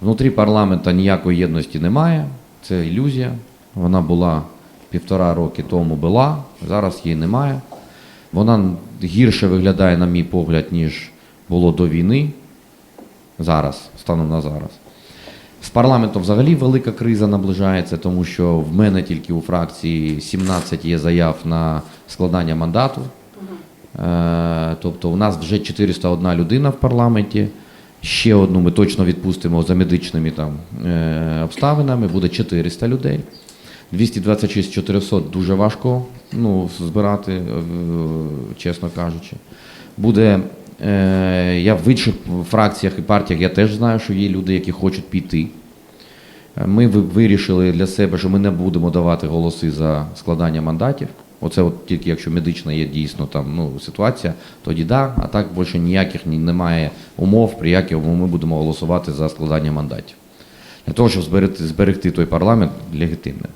Внутрі парламенту ніякої єдності немає. Це ілюзія. Вона була півтора роки тому була, зараз її немає. Вона гірше виглядає, на мій погляд, ніж було до війни. Зараз, станом на зараз. З парламентом взагалі велика криза наближається, тому що в мене тільки у фракції 17 є заяв на складання мандату. Е, Тобто у нас вже 401 людина в парламенті. Ще одну ми точно відпустимо за медичними там, е, обставинами, буде 400 людей. 226 400 дуже важко ну, збирати, е, чесно кажучи. Буде, е, я в інших фракціях і партіях я теж знаю, що є люди, які хочуть піти. Ми вирішили для себе, що ми не будемо давати голоси за складання мандатів. Оце от тільки якщо медична є дійсно там ну, ситуація, тоді да, а так більше ніяких ні- немає умов, при яких ми будемо голосувати за складання мандатів. Для того, щоб зберегти, зберегти той парламент легітимним.